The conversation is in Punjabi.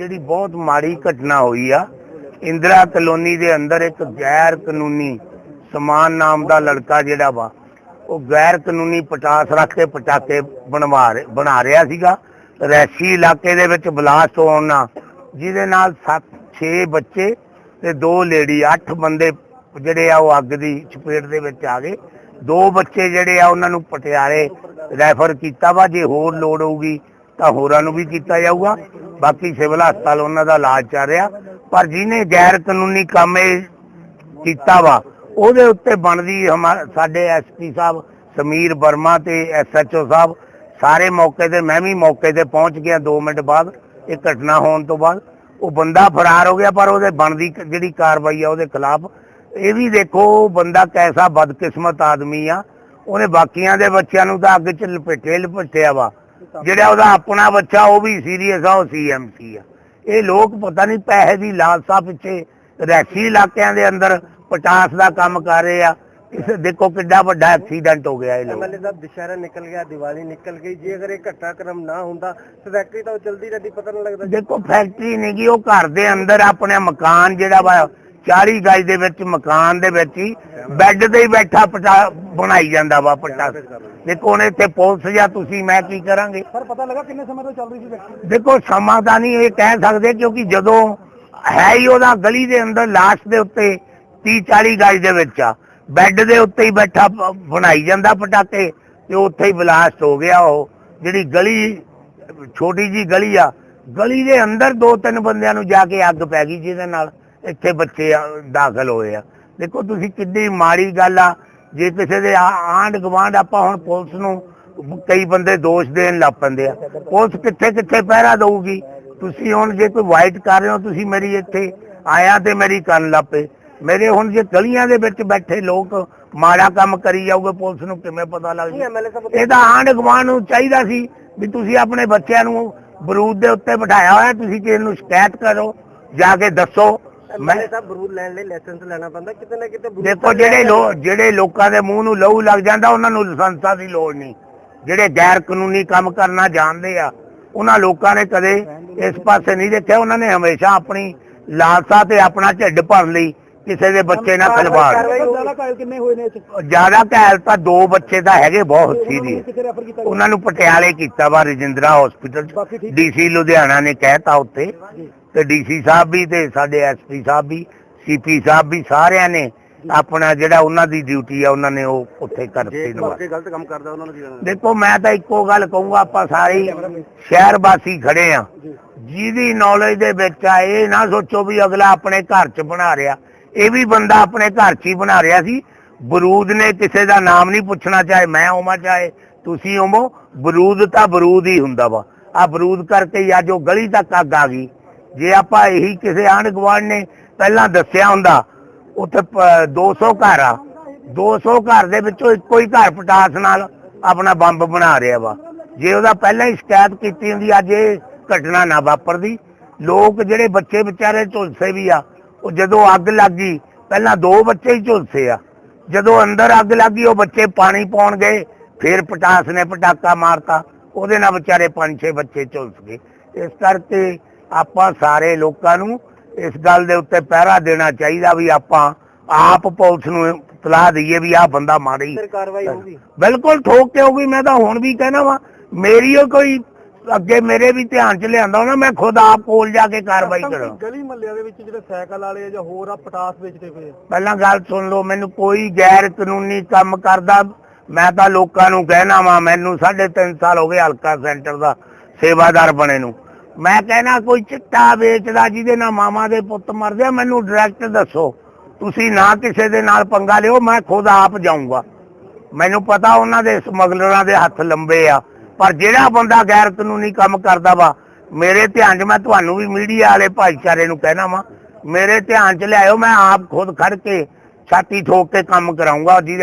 ਜਿਹੜੀ ਬਹੁਤ ਮਾੜੀ ਘਟਨਾ ਹੋਈ ਆ, ਇੰਦਰਾ ਕਲੋਨੀ ਦੇ ਅੰਦਰ ਇੱਕ ਗੈਰ ਕਾਨੂੰਨੀ ਸਮਾਨ ਨਾਮ ਦਾ ਲੜਕਾ ਜਿਹੜਾ ਵਾ, ਉਹ ਗੈਰ ਕਾਨੂੰਨੀ ਪਟਾਸ ਰੱਖ ਕੇ ਪਟਾਕੇ ਬਣਵਾ ਬਣਾ ਰਿਹਾ ਸੀਗਾ। ਰੈਸ਼ੀ ਇਲਾਕੇ ਦੇ ਵਿੱਚ ਬਲਾਸਟ ਹੋਣ ਜਿਹਦੇ ਨਾਲ 7 6 ਬੱਚੇ ਤੇ ਦੋ ਲੇਡੀ 8 ਬੰਦੇ ਜਿਹੜੇ ਆ ਉਹ ਅੱਗ ਦੀ ਚਪੇਟ ਦੇ ਵਿੱਚ ਆ ਗਏ। ਦੋ ਬੱਚੇ ਜਿਹੜੇ ਆ ਉਹਨਾਂ ਨੂੰ ਪਟਿਆਲੇ ਰੈਫਰ ਕੀਤਾ ਵਾ। ਜੇ ਹੋਰ ਲੋੜ ਹੋਊਗੀ ਤਾਂ ਹੋਰਾਂ ਨੂੰ ਵੀ ਕੀਤਾ ਜਾਊਗਾ। ਬਾਕੀ ਸਿਵਲ ਹਸਪਤਾਲ ਉਹਨਾਂ ਦਾ ਇਲਾਜ ਚੱਲ ਰਿਹਾ। ਪਰ ਜਿਹਨੇ ਗੈਰ ਕਾਨੂੰਨੀ ਕੰਮ ਇਹ ਕੀਤਾ ਵਾ, ਉਹਦੇ ਉੱਤੇ ਬਣਦੀ ਹਮਾ- ਸਾਡੇ ਐਸਪੀ ਸਾਹਿਬ, ਸਮੀਰ ਵਰਮਾ ਤੇ ਐਸਐਚਓ ਸਾਹਿਬ, ਸਾਰੇ ਮੌਕੇ ਤੇ, ਮੈਂ ਵੀ ਮੌਕੇ ਤੇ ਪਹੁੰਚ ਗਿਆ 2 ਮਿੰਟ ਬਾਅਦ, ਇਹ ਘਟਨਾ ਹੋਣ ਤੋਂ ਬਾਅਦ। ਉਹ ਬੰਦਾ ਫਰਾਰ ਹੋ ਗਿਆ, ਪਰ ਉਹਦੇ ਬਣਦੀ ਜਿਹੜੀ ਕਾਰਵਾਈ ਆ ਉਹਦੇ ਖਿਲਾਫ। ਇਹ ਵੀ ਦੇਖੋ ਬੰਦਾ ਕੈਸਾ ਬਦਕਿਸਮਤ ਆਦਮੀ ਆ। ਉਹਨੇ ਬਾਕੀਆਂ ਦੇ ਬੱਚਿਆਂ ਨੂੰ ਤਾਂ ਅੱਗ 'ਚ ਲਪੇਟੇ ਲਪੇਟਿਆ ਵਾ। ਜਿਹੜਾ ਉਹਦਾ ਆਪਣਾ ਬੱਚਾ ਉਹ ਵੀ ਸੀਰੀਅਸ ਆ ਉਹ ਸੀਐਮਸੀ ਆ। ਇਹ ਲੋਕ ਪਤਾ ਨਹੀਂ ਪੈਸੇ ਦੀ ਲਾਲਸਾ ਪਿੱਛੇ ਰੈਸੀ ਇਲਾਕਿਆਂ ਦੇ ਅੰਦਰ ਪਟਾਸ ਦਾ ਕੰਮ ਕਰ ਰਹੇ ਆ। ਇਸ ਦੇਖੋ ਕਿੱਡਾ ਵੱਡਾ ਐਕਸੀਡੈਂਟ ਹੋ ਗਿਆ ਇਹ ਲੋਕ। ਐਮਐਲਏ ਸਾਹਿਬ ਦੁਸ਼ਹਿਰਾ ਨਿਕਲ ਗਿਆ ਦੀਵਾਲੀ ਨਿਕਲ ਗਈ। ਜੇ ਅਗਰ ਇਹ ਘਟਨਾਕ੍ਰਮ ਨਾ ਹੁੰਦਾ ਤਾਂ ਫੈਕਟਰੀ ਤਾਂ ਚਲਦੀ ਰਹਿੰਦੀ ਪਤਾ ਨਹੀਂ ਲੱਗਦਾ। ਦੇਖੋ ਫੈਕਟਰੀ ਨਹੀਂ ਗੀ ਉਹ ਘਰ ਦੇ ਅੰਦਰ ਆਪਣੇ ਮਕਾਨ ਜਿਹੜਾ ਵਾ 40 ਗਜ ਦੇ ਵਿੱਚ ਮਕਾਨ ਦੇ ਵਿੱਚ ਹੀ ਬੈੱਡ ਤੇ ਹੀ ਬੈਠਾ ਪਟਾ ਬਣਾਈ ਜਾਂਦਾ ਵਾ ਪਟਾਸ ਦੇਖੋ ਹੁਣ ਇੱਥੇ ਪੁਲਿਸ ਜਾਂ ਤੁਸੀਂ ਮੈਂ ਕੀ ਕਰਾਂਗੇ? ਸਰ ਪਤਾ ਲੱਗਾ ਕਿੰਨੇ ਸਮੇਂ ਤੋਂ ਚੱਲ ਰਹੀ ਸੀ ਫੈਕਟਰੀ ਦੇਖੋ ਸਮਾਂ ਤਾਂ ਨਹੀਂ ਇਹ ਕਹਿ ਸਕਦੇ ਕਿਉਂਕਿ ਜਦੋਂ ਹੈ ਹੀ ਉਹਦਾ ਗਲੀ ਦੇ ਅੰਦਰ ਲਾਸ਼ ਦੇ ਉੱਤੇ 30 40 ਗਜ ਦੇ ਵਿੱਚ ਆ। ਬੈੱਡ ਦੇ ਉੱਤੇ ਹੀ ਬੈਠਾ ਬਣਾਈ ਜਾਂਦਾ ਪਟਾਕੇ ਤੇ ਉੱਥੇ ਹੀ ਬਲਾਸਟ ਹੋ ਗਿਆ ਉਹ। ਜਿਹੜੀ ਗਲੀ ਛੋਟੀ ਜੀ ਗਲੀ ਆ ਗਲੀ ਦੇ ਅੰਦਰ ਦੋ ਤਿੰਨ ਬੰਦਿਆਂ ਨੂੰ ਜਾ ਕੇ ਅੱਗ ਪੈ ਗਈ ਜਿਹਦੇ ਨਾਲ। ਇੱਥੇ ਬੱਚੇ ਦਾਖਲ ਹੋਏ ਆ। ਦੇਖੋ ਤੁਸੀਂ ਕਿੰਨੀ ਮਾੜੀ ਗੱਲ ਆ। ਜੇ ਕਿਸੇ ਦੇ ਆਂਡ ਗਵਾਂਡ ਆਪਾਂ ਹੁਣ ਪੁਲਿਸ ਨੂੰ ਕਈ ਬੰਦੇ ਦੋਸ਼ ਦੇਣ ਲੱਗ ਪੈਂਦੇ ਆ। ਪੁਲਿਸ ਕਿੱਥੇ ਕਿੱਥੇ ਪਹਿਰਾ ਦਊਗੀ? ਤੁਸੀਂ ਹੁਣ ਜੇ ਕੋਈ ਵਾਈਟ ਕਰ ਰਹੇ ਹੋ ਤੁਸੀਂ ਮੇਰੀ ਇੱਥੇ ਆਇਆ ਤੇ ਮੇਰੀ ਕੰਨ ਲੱਪੇ ਮੇਰੇ ਹੁਣ ਜੇ ਗਲੀਆਂ ਦੇ ਵਿੱਚ ਬੈਠੇ ਲੋਕ ਮਾੜਾ ਕੰਮ ਕਰੀ ਜਾਓਗੇ ਪੁਲਿਸ ਨੂੰ ਕਿਵੇਂ ਪਤਾ ਲੱਗ ਜੂ ਐਮਐਲਏ ਸਾਹਿਬ ਇਹ ਤਾਂ ਆਂਢ ਗੁਆਂਢ ਨੂੰ ਚਾਹੀਦਾ ਸੀ ਵੀ ਤੁਸੀਂ ਆਪਣੇ ਬੱਚਿਆਂ ਨੂੰ ਬਰੂਦ ਦੇ ਉੱਤੇ ਬਿਠਾਇਆ ਹੋਇਆ ਤੁਸੀਂ ਕਿਸੇ ਨੂੰ ਸ਼ਿਕਾਇਤ ਕਰੋ ਜਾ ਕੇ ਦੱਸੋ। ਮੈਂ ਐਮਐਲਏ ਸਾਹਿਬ ਬਰੂਦ ਲੈਣ ਲਈ ਲਾਇਸੈਂਸ ਲੈਣਾ ਪੈਂਦਾ ਕਿਤੇ ਨਾ ਕਿਤੇ ਬਰੂਦ ਦੇਖੋ ਜਿਹੜੇ ਲੋਕ ਜਿਹੜੇ ਲੋਕਾਂ ਦੇ ਮੂੰਹ ਨੂੰ ਲਹੂ ਲੱਗ ਜਾਂਦਾ ਉਹਨਾਂ ਨੂੰ ਲਾਇਸੈਂਸਾਂ ਦੀ ਲੋੜ ਨਹੀਂ। ਜਿਹੜੇ ਗੈਰ ਕਾਨੂੰਨੀ ਕੰਮ ਕਰਨਾ ਜਾਣਦੇ ਆ ਉਹਨਾਂ ਲੋਕਾਂ ਨੇ ਕਦੇ ਇਸ ਪਾਸੇ ਨਹੀਂ ਦੇਖਿਆ। ਉਹਨਾਂ ਨੇ ਹਮੇਸ਼ਾ ਆਪਣੀ ਲਾਲਸਾ ਤੇ ਆਪਣਾ ਢਿੱਡ ਭਰ ਲਈ ਕਿਸੇ ਦੇ ਬੱਚੇ ਨਾਲ ਖਿਲਵਾੜ। ਜ਼ਿਆਦਾ ਕਾਇਲ ਕਿੰਨੇ ਹੋਏ ਨੇ? ਜ਼ਿਆਦਾ ਘਾਇਲ ਤਾਂ ਦੋ ਬੱਚੇ ਤਾਂ ਹੈਗੇ ਬਹੁਤ ਸੀਰੀਅਸ ਰੈਫਰ ਕੀਤਾ ਉਹਨਾਂ ਨੂੰ ਪਟਿਆਲੇ ਕੀਤਾ ਵਾ ਰਜਿੰਦਰਾ ਹਸਪੀਟਲ? ਡੀਸੀ ਲੁਧਿਆਣਾ ਨੇ ਕਹਿਤਾ ਉੱਤੇ ਤੇ ਡੀਸੀ ਸਾਹਿਬ ਵੀ ਤੇ ਸਾਡੇ ਐਸਪੀ ਸਾਹਿਬ ਵੀ ਸੀਪੀ ਸਾਹਿਬ ਵੀ ਸਾਰਿਆਂ ਨੇ ਆਪਣਾ ਜਿਹੜਾ ਉਹਨਾਂ ਦੀ ਡਿਊਟੀ ਆ ਉਹਨਾਂ ਨੇ ਉਹ ਉੱਥੇ ਕਰਤੇ ਨੂੰ ਗਲਤ ਕੰਮ ਕਰਦਾ ਉਹਨਾਂ ਨੂੰ ਕੀ ਕਰਨਾ? ਦੇਖੋ ਮੈਂ ਤਾਂ ਇੱਕੋ ਗੱਲ ਕਹੂੰਗਾ ਆਪਾਂ ਸਾਰੇ ਸ਼ਹਿਰ ਵਾਸੀ ਖੜੇ ਆ। ਜਿਹਦੀ ਨੌਲੇਜ ਦੇ ਵਿੱਚ ਆ ਇਹ ਨਾ ਸੋਚੋ ਵੀ ਅਗਲਾ ਆਪਣੇ ਘਰ 'ਚ ਬਣਾ ਰਿਹਾ। ਇਹ ਵੀ ਬੰਦਾ ਆਪਣੇ ਘਰ 'ਚ ਹੀ ਬਣਾ ਰਿਹਾ ਸੀ। ਬਰੂਦ ਨੇ ਕਿਸੇ ਦਾ ਨਾਮ ਨਹੀਂ ਪੁੱਛਣਾ ਚਾਹੇ ਮੈਂ ਹੋਵਾਂ ਚਾਹੇ ਤੁਸੀਂ ਹੋਵੋ। ਬਰੂਦ ਤਾਂ ਬਰੂਦ ਹੀ ਹੁੰਦਾ ਵਾ। ਆ ਬਰੂਦ ਕਰਕੇ ਹੀ ਅੱਜ ਉਹ ਗਲੀ ਤੱਕ ਅੱਗ ਆ ਗਈ। ਜੇ ਆਪਾਂ ਇਹੀ ਕਿਸੇ ਆਂਢ ਗੁਆਂਢ ਨੇ ਪਹਿਲਾਂ ਦੱਸਿਆ ਹੁੰਦਾ, ਉੱਥੇ ਪ- 200 ਘਰ ਆ। 200 ਘਰ ਦੇ ਵਿੱਚੋਂ ਇੱਕੋ ਹੀ ਘਰ ਪਟਾਸ ਨਾਲ ਆਪਣਾ ਬੰਬ ਬਣਾ ਰਿਹਾ ਵਾ। ਜੇ ਉਹਦਾ ਪਹਿਲਾਂ ਹੀ ਸ਼ਿਕਾਇਤ ਕੀਤੀ ਹੁੰਦੀ, ਅੱਜ ਇਹ ਘਟਨਾ ਨਾ ਵਾਪਰਦੀ। ਲੋਕ ਜਿਹੜੇ ਬੱਚੇ ਵਿਚਾਰੇ ਝੁਲਸੇ ਵੀ ਆ, ਉਹ ਜਦੋਂ ਅੱਗ ਲੱਗ ਗਈ, ਪਹਿਲਾਂ ਦੋ ਬੱਚੇ ਹੀ ਝੁਲਸੇ ਆ। ਜਦੋਂ ਅੰਦਰ ਅੱਗ ਲੱਗੀ ਉਹ ਬੱਚੇ ਪਾਣੀ ਪਾਉਣ ਗਏ, ਫਿਰ ਪਟਾਸ ਨੇ ਪਟਾਕਾ ਮਾਰਤਾ, ਉਹਦੇ ਨਾਲ ਵਿਚਾਰੇ ਪੰਜ ਛੇ ਬੱਚੇ ਝੁਲਸ ਗਏ। ਇਸ ਕਰਕੇ ਆਪਾਂ ਸਾਰੇ ਲੋਕਾਂ ਨੂੰ ਇਸ ਗੱਲ ਦੇ ਉੱਤੇ ਪਹਿਰਾ ਦੇਣਾ ਚਾਹੀਦਾ ਵੀ ਆਪਾਂ ਆਪ ਪੁਲਿਸ ਨੂੰ ਇਤਲਾਹ ਦਈਏ ਵੀ ਆਹ ਬੰਦਾ ਮਾੜੀ ਫਿਰ ਕਾਰਵਾਈ ਹੋਊਗੀ। ਬਿਲਕੁਲ ਠੋਕ ਕੇ ਹੋਊਗੀ ਮੈਂ ਤਾਂ ਹੁਣ ਵੀ ਕਹਿਣਾ ਵਾ ਮੇਰੀ ਕੋਈ ਅੱਗੇ ਮੇਰੇ ਵੀ ਧਿਆਨ ਚ ਲਿਆਂਦਾ ਨਾ ਮੈਂ ਖੁਦ ਆਪ ਕੋਲ ਜਾ ਕੇ ਕਾਰਵਾਈ ਕਰਾਂ। ਗਲੀ ਮਹੱਲਿਆਂ ਦੇ ਵਿੱਚ ਜਿਹੜੇ ਸਾਈਕਲ ਵਾਲੇ ਆ ਜਾਂ ਹੋਰ ਆ ਪਟਾਸ ਵੇਚਦੇ ਪਏ ਪਹਿਲਾਂ ਗੱਲ ਸੁਣ ਲਓ ਮੈਨੂੰ ਕੋਈ ਗੈਰ ਕਾਨੂੰਨੀ ਕੰਮ ਕਰਦਾ ਮੈਂ ਤਾਂ ਲੋਕਾਂ ਨੂੰ ਕਹਿਣਾ ਵਾ ਮੈਨੂੰ 3.5 ਸਾਲ ਹੋ ਗਏ ਹਲਕਾ ਸੈਂਟਰ ਦਾ ਸੇਵਾਦਾਰ ਬਣੇ ਨੂੰ। ਮੈਂ ਕਹਿਣਾ ਕੋਈ ਚਿੱਟਾ ਵੇਚਦਾ ਜਿਹਦੇ ਨਾਲ ਮਾਮਾ ਦੇ ਪੁੱਤ ਮਰਦੇ ਆ ਮੈਨੂੰ ਡਾਇਰੈਕਟ ਦੱਸੋ। ਤੁਸੀਂ ਨਾ ਕਿਸੇ ਦੇ ਨਾਲ ਪੰਗਾ ਲਿਓ, ਮੈਂ ਖੁਦ ਆਪ ਜਾਊਂਗਾ। ਮੈਨੂੰ ਪਤਾ ਉਹਨਾਂ ਦੇ ਸਮਗਲਰਾਂ ਦੇ ਹੱਥ ਲੰਬੇ ਆ, ਪਰ ਜਿਹੜਾ ਬੰਦਾ ਗੈਰ ਕਾਨੂੰਨੀ ਕੰਮ ਕਰਦਾ ਵਾ, ਮੇਰੇ ਧਿਆਨ 'ਚ ਮੈਂ ਤੁਹਾਨੂੰ ਵੀ ਮੀਡੀਆ ਵਾਲੇ ਭਾਈਚਾਰੇ ਨੂੰ ਕਹਿਣਾ ਵਾ, ਮੇਰੇ ਧਿਆਨ 'ਚ ਲਿਆਇਓ, ਮੈਂ ਆਪ ਖੁਦ ਖੜ ਕੇ ਛਾਤੀ ਠੋਕ ਕੇ ਕੰਮ ਕਰਾਉਂਗਾ ਜਿਹਦੇ